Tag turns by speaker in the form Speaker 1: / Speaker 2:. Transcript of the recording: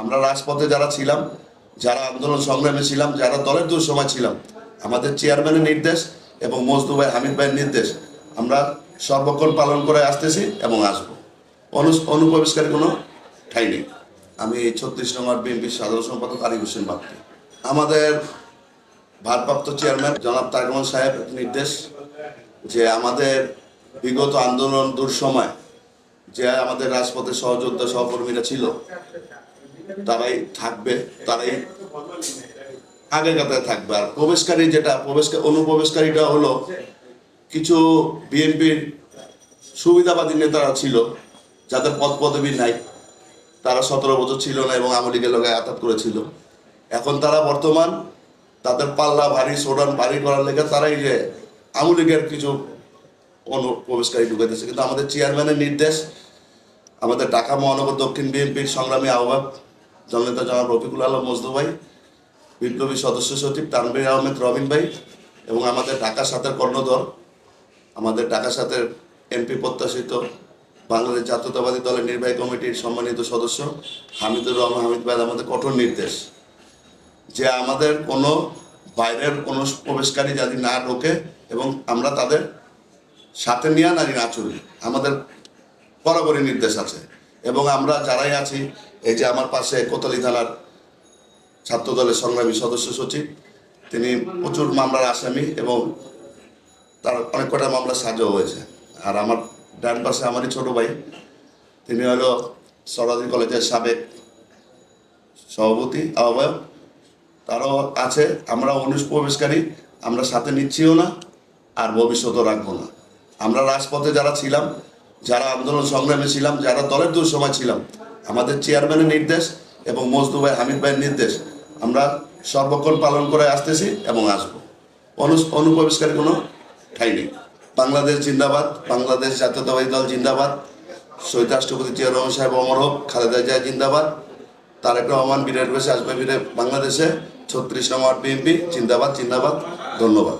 Speaker 1: আমরা রাজপথে যারা ছিলাম, যারা আন্দোলন সংগ্রামে ছিলাম, যারা দলের দূর সময় ছিলাম, আমাদের চেয়ারম্যানের নির্দেশ এবং মজদু ভাই, হামিদ ভাইয়ের নির্দেশ, আমরা সর্বক্ষণ পালন করে আসতেছি এবং আসব। অনু অনুপ্রবেশকারী কোনো ঠাই নেই। আমি ছত্রিশ নম্বর বিএনপির সাধারণ সম্পাদক আরিফ হোসেন বাপ্পি আমাদের ভারপ্রাপ্ত চেয়ারম্যান জনাব তারেক রহমান সাহেব নির্দেশ যে আমাদের বিগত আন্দোলন দূর সময় যে আমাদের রাজপথের সহযোদ্ধা সহকর্মীরা ছিল তারাই থাকবে, তারাই আগের কাতারে থাকবে। আর প্রবেশকারী যেটা প্রবেশ অনুপ্রবেশকারীটা হলো কিছু বিএনপির সুবিধাবাদী নেতারা ছিল, যাদের পদ পদবি নাই। তারা সতেরো বছর ছিল না এবং আওয়ামী লীগের লোকে আঘাত করেছিল। এখন তারা বর্তমান তাদের পাল্লা ভারী সোডান ভারী করার লেগে তারাই যে আওয়ামী লীগের কিছু অনুপ্রবেশকারী ঢুকে ঢুকাইতেছে। কিন্তু আমাদের চেয়ারম্যানের নির্দেশ, আমাদের ঢাকা মহানগর দক্ষিণ বিএনপির সংগ্রামী আহ্বায়ক জননেতা জনাব রফিকুল আলম মজদু ভাই, বিপ্লবী সদস্য সচিব তানভীর আহমেদ রবিন ভাই এবং আমাদের ঢাকা সাথের কর্ণধর, আমাদের ঢাকা সাথের এমপি প্রত্যাশিত বাংলাদেশ জাতীয়তাবাদী দলের নির্বাহী কমিটির সম্মানিত সদস্য হামিদুর রহমান হামিদ ভাই, আমাদের কঠোর নির্দেশ যে আমাদের কোনো বাইরের কোনো প্রবেশকারী যদি না ঢোকে এবং আমরা তাদের সাথে নিয়ে নারী না চলি, আমাদের বরাবরই নির্দেশ আছে এবং আমরা যারাই আছি এই যে আমার পাশে কোতালি থানার ছাত্র দলের সংগ্রামী সদস্য সচিব, তিনি প্রচুর মামলার আসামি এবং তার অনেক কটা মামলা সাজাও হয়েছে। আর আমার ডান পাশে আমারই ছোট ভাই, তিনি হলো সরাদি কলেজের সাবেক সভাপতি, আহ্বায়ক। তারও আছে, আমরা অনুপ্রবেশকারী আমরা সাথে নিচ্ছিও না আর ভবিষ্যতেও রাখব না। আমরা রাজপথে যারা ছিলাম, যারা আন্দোলন সংগ্রামে ছিলাম, যারা দলের দূর সময় ছিলাম আমাদের চেয়ারম্যানের নির্দেশ এবং মজদু ভাই, হামিদ ভাইয়ের নির্দেশ। আমরা সর্বক্ষণ পালন করে আসতেছি এবং আসব। অনু অনুপ্রবেশকারী কোনো ঠাই নেই। বাংলাদেশ জিন্দাবাদ, বাংলাদেশ জাতীয়তাবাদী দল জিন্দাবাদ। শহীদ রাষ্ট্রপতি জিয়া রহমান সাহেব, অমর হোক, খালেদা জিয়া জিন্দাবাদ। তারেক রহমান, বিরাট বেশে আসবে ফিরে বাংলাদেশে। ছত্রিশ নম্বর বিএনপি, জিন্দাবাদ জিন্দাবাদ, ধন্যবাদ।